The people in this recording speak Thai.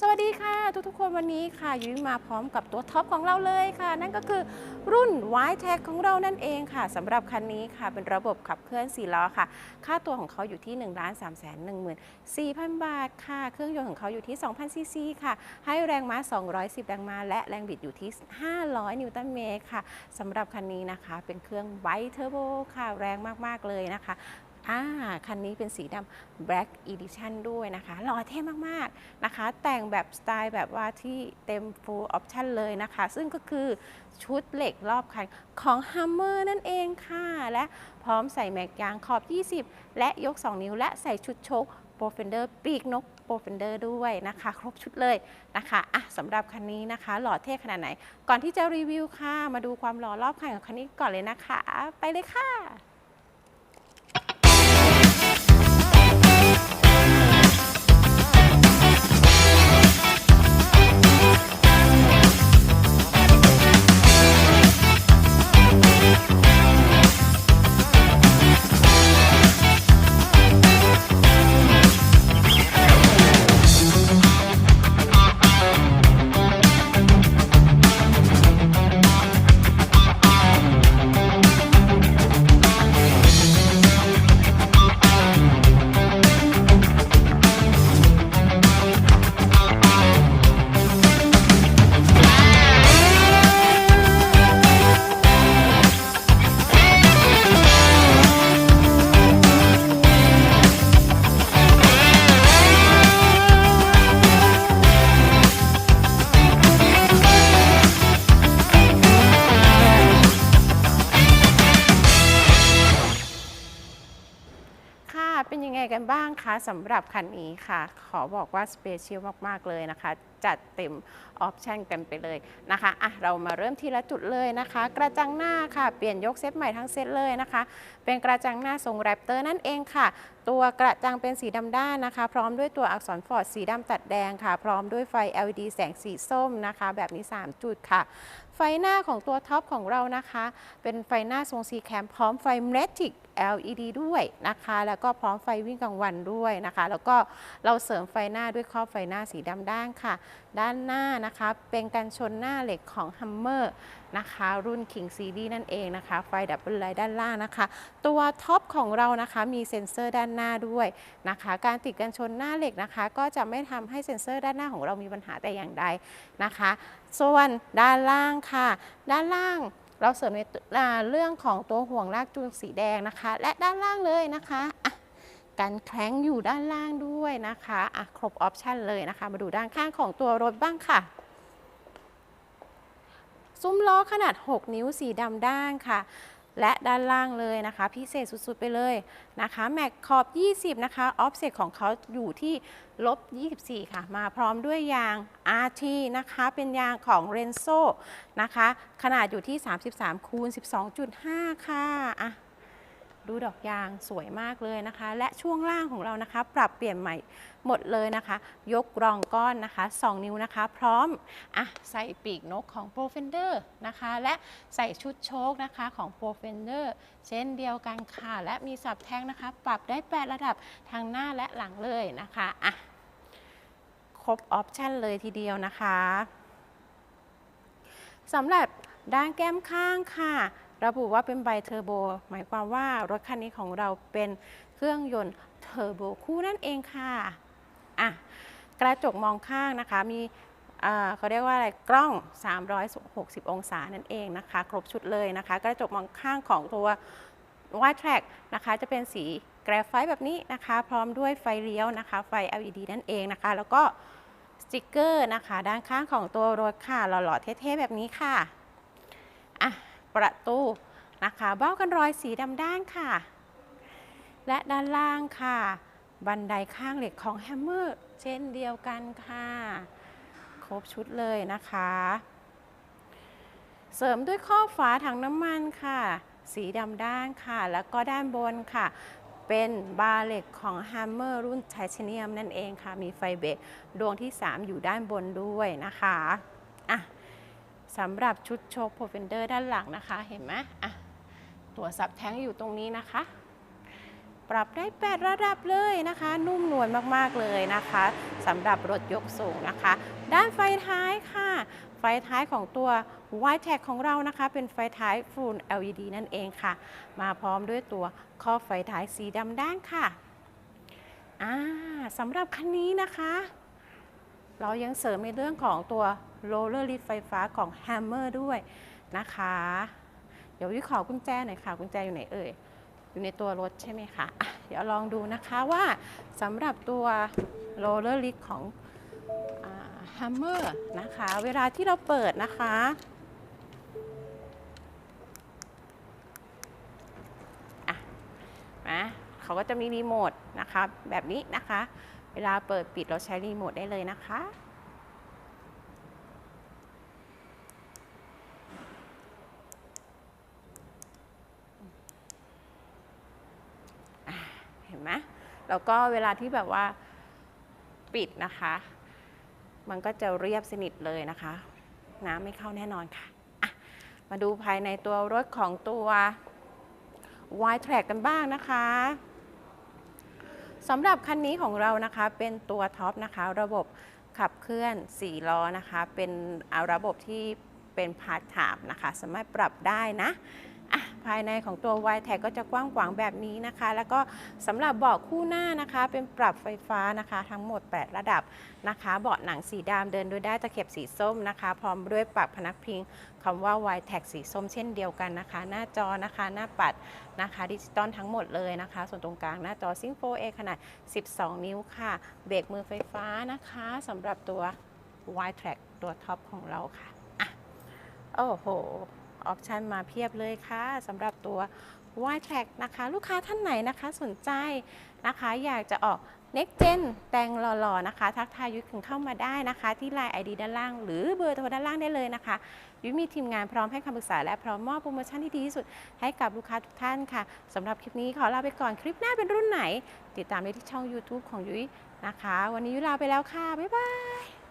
สวัสดีค่ะทุกๆคนวันนี้ค่ะยุ้ยมาพร้อมกับตัวท็อปของเราเลยค่ะ นั่นก็คือรุ่น y t e c ของเรานั่นเองค่ะสำหรับคันนี้ค่ะเป็นระบบขับเคลื่อน4ล้อค่ะ ค่าตัวของเขาอยู่ที่ 1 3 1 4 0 0 0 บาทค่ะ เครื่องยนต์ของเขาอยู่ที่ 2,000ซีซีค่ะ ให้แรงม้า 210 แรงม้า และแรงบิดอยู่ที่ 500 นิวตันเมตรค่ะสำหรับคันนี้นะคะ เป็นเครื่องไบเทอร์โบค่ะ แรงมากๆเลยนะคะ อ่าคันนี้เป็นสีดำ Black Edition ด้วยนะคะหล่อเท่มากๆนะคะ แต่งแบบสไตล์แบบว่าที่เต็ม full option เลยนะคะ ซึ่งก็คือชุดเหล็กรอบคันของ Hummer นั่นเองค่ะ และพร้อมใส่แม็กยางขอบ 20 และยก 2 นิ้ว และใส่ชุดโชค p r o f e n d e r ปีกนก p r o f e n d e r ด้วยนะคะ ครบชุดเลยนะคะอะสำหรับคันนี้นะคะ หล่อเท่ขนาดไหน ก่อนที่จะรีวิวค่ะ มาดูความหล่อรอบคันของคันนี้ก่อนเลยนะคะ ไปเลยค่ะ บ้างคะสำหรับคันนี้ค่ะ ขอบอกว่าสเปเชียลมาก ๆ เลยนะคะ จัดเต็มออปชันกันไปเลยนะคะอะเรามาเริ่มทีละจุดเลยนะคะ กระจังหน้าค่ะ เปลี่ยนยกเซตใหม่ทั้งเซตเลยนะคะ เป็นกระจังหน้าทรงแรปเตอร์นั่นเองค่ะ ตัวกระจังเป็นสีดำด้านนะคะ พร้อมด้วยตัวอักษรฟอร์ดสีดำตัดแดงค่ะ พร้อมด้วยไฟ LED แสงสีส้มนะคะ แบบนี้ 3 จุดค่ะ ไฟหน้าของตัวท็อปของเรานะคะ เป็นไฟหน้าทรงสีแคมพร้อมไฟ Matic LED ด้วยนะคะ แล้วก็พร้อมไฟวิ่งกลางวันด้วยนะคะ แล้วก็เราเสริมไฟหน้าด้วยครอบไฟหน้าสีดำด้านค่ะด้านหน้านะคะเป็นกันชนหน้าเหล็กของ Hummer นะคะ รุ่น King Series นั่นเองนะคะ ไฟดับเบิลไลท์ด้านล่างนะคะ ตัวท็อปของเรานะคะมีเซ็นเซอร์ด้านหน้าด้วยนะคะ การติดกันชนหน้าเหล็กนะคะ ก็จะไม่ทำให้เซ็นเซอร์ด้านหน้าของเรามีปัญหาแต่อย่างใดนะคะ ส่วนด้านล่างค่ะ ด้านล่างเราเสริมในอเรื่องของตัวห่วงลากจูงสีแดงนะคะ และด้านล่างเลยนะคะ กันแคล้งอยู่ด้านล่างด้วยนะคะอะครบออปชันเลยนะคะ มาดูด้านข้างของตัวรถบ้างค่ะ ซุ้มล้อขนาด 6 นิ้วสีดำด้านค่ะและด้านล่างเลยนะคะ พิเศษสุดๆไปเลยนะคะแม็กขอบ 20 นะคะออฟเซตของเขาอยู่ที่ลบ 24 ค่ะ มาพร้อมด้วยยาง RT นะคะ เป็นยางของ r e n z o นะคะ ขนาดอยู่ที่ 33 คูณ 12.5 ค่ะอะ ดูดอกยางสวยมากเลยนะคะ และช่วงล่างของเรานะคะ ปรับเปลี่ยนใหม่หมดเลยนะคะ ยกรองก้อนนะคะ 2 นิ้วนะคะ พร้อมอะใส่ปีกนกของ p r o f e n d e r นะคะ และใส่ชุดโชคนะคะของ p r o f e n d e r เช่นเดียวกันค่ะ และมีสับแท่งนะคะ ปรับได้ 8 ระดับทางหน้าและหลังเลยนะคะอะครบออปชันเลยทีเดียวนะคะสำหรับด้านแก้มข้างค่ะ ระบุว่าเป็นไบเทอร์โบ หมายความว่ารถคันนี้ของเราเป็นเครื่องยนต์เทอร์โบคู่นั่นเองค่ะอะกระจกมองข้างนะคะมีเอ่อเขาเรียกว่าอะไรกล้อง 360 องศานั่นเองนะคะ ครบชุดเลยนะคะ กระจกมองข้างของตัว w i t e t r a c นะคะจะเป็นสีแกรไฟต์แบบนี้นะคะ พร้อมด้วยไฟเลี้ยวนะคะ ไฟ LED นั่นเองนะคะ แล้วก็สติกเกอร์นะคะ ด้านข้างของตัวรถค่ะหล่อๆเท่ๆแบบนี้ค่ะ ประตูนะคะเบ้ากันรอยสีดำด้านค่ะ และด้านล่างค่ะ บันไดข้างเหล็กของแฮมเมอร์เช่นเดียวกันค่ะ ครบชุดเลยนะคะ เสริมด้วยข้อบฝาถังน้ำมันค่ะ สีดำด้านค่ะ แล้วก็ด้านบนค่ะ เป็นบาร์เหล็กของ Hammer รุ่นไทเทเนียมนั่นเองค่ะ มีไฟเบรกดวงที่ 3 อยู่ด้านบนด้วยนะคะอะ สำหรับชุดโชคโปรเฟนเดอร์ด้านหลังนะคะ เห็นไหมอะตัวสับแท้งอยู่ตรงนี้นะคะ ปรับได้ 8 ระดับเลยนะคะ นุ่มนวลมากๆเลยนะคะสำหรับรถยกสูงนะคะ ด้านไฟท้ายค่ะ ไฟท้ายของตัว y t e c ของเรานะคะ เป็นไฟท้าย Full LED นั่นเองค่ะ มาพร้อมด้วยตัวข้อไฟท้ายสีดำด้านค่ะอ่าสำหรับคันนี้นะคะ เรายังเสริมในเรื่องของตัว roller lid ไฟฟ้าของ Hammer ด้วยนะคะ เดี๋ยววิขอกุญแจหน่อยค่ะ กุญแจอยู่ไหนเอ่ย อยู่ในตัวรถใช่ไหมคะะเดี๋ยวลองดูนะคะว่าสำหรับตัว roller lid ของอ่า Hammer นะคะ เวลาที่เราเปิดนะคะอะนะเขาก็จะมีรีโมทนะคะแบบนี้นะคะ เวลาเปิดปิดเราใช้รีโมทได้เลยนะคะ เห็นไหมแล้วก็เวลาที่แบบว่าปิดนะคะ มันก็จะเรียบสนิทเลยนะคะ น้ำไม่เข้าแน่นอนค่ะะมาดูภายในตัวรถของตัว y t r a c k กันบ้างนะคะ สำหรับคันนี้ของเรานะคะเป็นตัวท็อปนะคะ ระบบขับเคลื่อน 4 ล้อนะคะ เป็นอาระบบที่เป็นพาร์ทถามนะคะ สามารถปรับได้นะ อะภายในของตัว y t a g ก็จะกว้างขวางแบบนี้นะคะ แล้วก็สำหรับเบาะคู่หน้านะคะ เป็นปรับไฟฟ้านะคะ ทั้งหมด 8 ระดับนะคะ เบาะหนังสีดำเดินด้วยได้ตะเข็บสีส้มนะคะ พร้อมด้วยปรับพนักพิงคำว่า y t a g สีส้มเช่นเดียวกันนะคะ หน้าจอนะคะหน้าปัดนะคะดิจิตอลทั้งหมดเลยนะคะ ส่วนตรงกลางหน้าจอซิงโฟเอขนาด 12 นิ้วค่ะ เบรกมือไฟฟ้านะคะสำหรับตัว y t r a c k ตัวท็อปของเราค่ะอะโอ้โห ออปชันมาเพียบเลยค่ะสำหรับตัว y t r a c k นะคะ ลูกค้าท่านไหนนะคะสนใจนะคะ อยากจะออก Next Gen แต่งหล่อๆนะคะ ทักทายยุ้ยถึงเข้ามาได้นะคะ ที่ Line ID ด้านล่าง หรือเบอร์โทรด้านล่างได้เลยนะคะยุ้ยมีทีมงานพร้อมให้คำปรึกษาและพร้อมมอบโปรโมชั่นที่ดีที่สุดให้กับลูกค้าทุกท่านค่ะสำหรับคลิปนี้ขอลาไปก่อนคลิปหน้าเป็นรุ่นไหน ติดตามได้ที่ช่อง YouTube ของยุ้ยนะคะ วันนี้ยุ้ยลาไปแล้วค่ะบ๊ายบาย